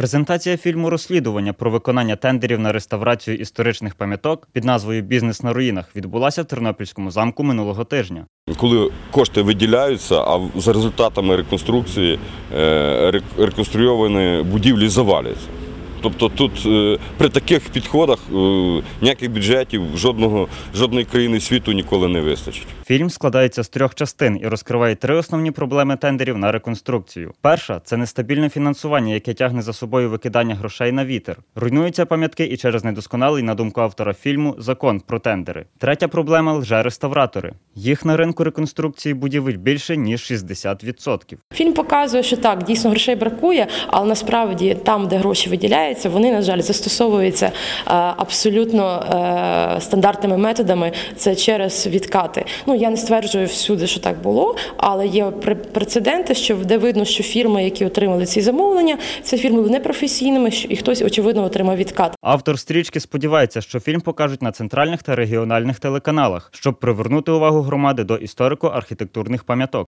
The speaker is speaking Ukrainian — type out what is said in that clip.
Презентація фільму розслідування про виконання тендерів на реставрацію історичних пам'яток під назвою Бізнес на руїнах відбулася в Тернопільському замку минулого тижня. Коли кошти виділяються, а за результатами реконструкції е, реконструйовані будівлі заваляться. Тобто тут е, при таких підходах е, ніяких бюджетів жодного, жодної країни світу ніколи не вистачить. Фільм складається з трьох частин і розкриває три основні проблеми тендерів на реконструкцію. Перша це нестабільне фінансування, яке тягне за собою викидання грошей на вітер. Руйнуються пам'ятки і через недосконалий, на думку автора фільму, закон про тендери. Третя проблема лже-реставратори. Їх на ринку реконструкції будівель більше ніж 60%. Фільм показує, що так, дійсно грошей бракує, але насправді там, де гроші виділяються, вони, на жаль, застосовуються е, абсолютно е, стандартними методами. Це через відкати. Ну я не стверджую всюди, що так було, але є пре- прецеденти, що де видно, що фірми, які отримали ці замовлення, ці фірми були непрофесійними, і хтось очевидно отримав відкат. Автор стрічки сподівається, що фільм покажуть на центральних та регіональних телеканалах, щоб привернути увагу громади до історико-архітектурних пам'яток.